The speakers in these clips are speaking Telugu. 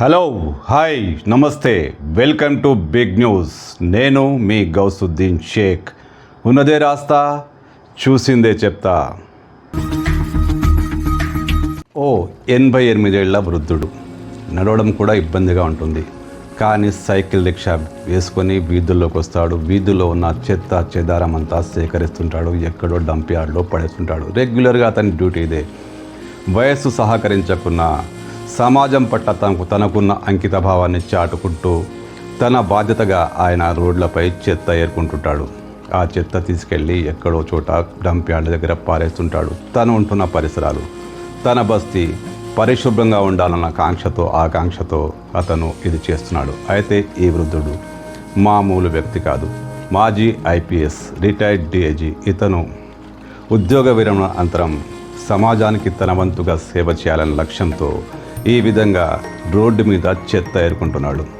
హలో హాయ్ నమస్తే వెల్కమ్ టు బిగ్ న్యూస్. నేను మీ గౌసుద్దీన్ షేక్. ఉన్నదే రాస్తా చూసిందే చెప్తా. ఓ ఎనభై ఎనిమిదేళ్ళ వృద్ధుడు. నడవడం కూడా ఇబ్బందిగా ఉంటుంది. కానీ సైకిల్ రిక్షా వేసుకొని వీధుల్లోకి వస్తాడు వీధుల్లో ఉన్న చెత్త చెదారం అంతా సేకరిస్తుంటాడు. ఎక్కడో డంప్ యార్డ్లో పడేస్తుంటాడు. రెగ్యులర్గా అతని డ్యూటీ ఇదే. వయస్సు సహకరించకున్నా సమాజం పట్ల తనకు తనకున్న అంకిత భావాన్ని చాటుకుంటూ తన బాధ్యతగా ఆయన రోడ్లపై చెత్త ఏర్కొంటుంటాడు. ఆ చెత్త తీసుకెళ్ళి ఎక్కడో చోట డంప్ యార్డ్ దగ్గర పారేస్తుంటాడు. తను ఉంటున్న పరిసరాలు తన బస్తీ పరిశుభ్రంగా ఉండాలన్న కాంక్షతో ఆకాంక్షతో అతను ఇది చేస్తున్నాడు. అయితే ఈ వృద్ధుడు మామూలు వ్యక్తి కాదు. మాజీ ఐపీఎస్ రిటైర్డ్ డిఐజీ ఇతను ఉద్యోగ విరమణ అంతరం సమాజానికి తన వంతుగా సేవ చేయాలనే లక్ష్యంతో ఈ విధంగా రోడ్డు మీద చెత్త ఏరుకుంటున్నాడు.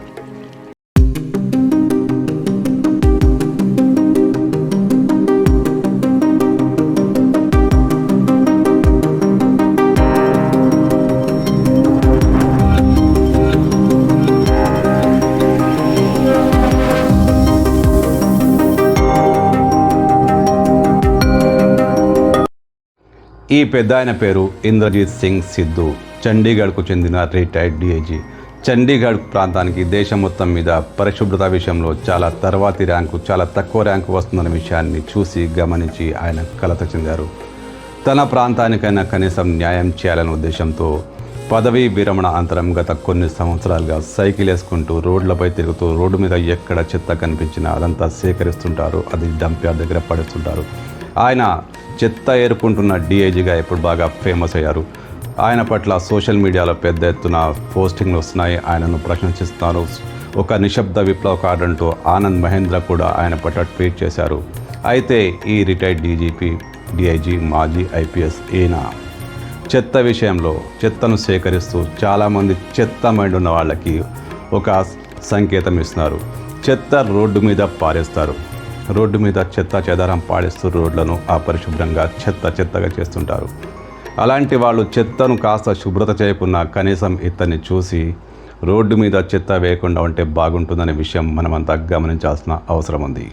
ఈ పెద్ద ఆయన పేరు ఇంద్రజీత్ సింగ్ సిద్ధు. చండీగఢ్కు చెందిన రిటైర్డ్ డిఐజీ. చండీగఢ్ ప్రాంతానికి దేశం మొత్తం మీద పరిశుభ్రత విషయంలో చాలా తర్వాతి ర్యాంకు చాలా తక్కువ ర్యాంకు వస్తుందన్న విషయాన్ని చూసి గమనించి ఆయన కలత చెందారు. తన ప్రాంతానికైనా కనీసం న్యాయం చేయాలనే ఉద్దేశంతో పదవీ విరమణ అంతరం గత కొన్ని సంవత్సరాలుగా సైకిల్ వేసుకుంటూ రోడ్లపై తిరుగుతూ రోడ్డు మీద ఎక్కడ చెత్త కనిపించినా అదంతా సేకరిస్తుంటారు అది డంప్యార్డ్ దగ్గర పడేస్తుంటారు. ఆయన చెత్త ఏరుకుంటున్న డిఐజీగా ఇప్పుడు బాగా ఫేమస్ అయ్యారు. ఆయన పట్ల సోషల్ మీడియాలో పెద్ద ఎత్తున పోస్టింగ్లు వస్తున్నాయి. ఆయనను ప్రశంసిస్తున్నారు ఒక నిశ్శబ్ద విప్లవకారుడంటూ ఆనంద్ మహేంద్ర కూడా ఆయన పట్ల ట్వీట్ చేశారు. అయితే ఈ రిటైర్డ్ డీజీపీ డిఐజీ మాజీ ఐపీఎస్ ఈయన చెత్త విషయంలో చెత్తను సేకరిస్తూ చాలామంది చెత్త మైండ్ ఉన్న వాళ్ళకి ఒక సంకేతం ఇస్తున్నారు. చెత్త రోడ్డు మీద పారేస్తారు. రోడ్డు మీద చెత్త చెదారం పాడేస్తూ రోడ్లను అపరిశుభ్రంగా చెత్త చెత్తగా చేస్తుంటారు. అలాంటి వాళ్ళు చెత్తను కాస్త శుభ్రత చేయకున్నా కనీసం ఇతన్ని చూసి రోడ్డు మీద చెత్త వేయకుండా ఉంటే బాగుంటుందనే విషయం మనమంతా గమనించాల్సిన అవసరం ఉంది.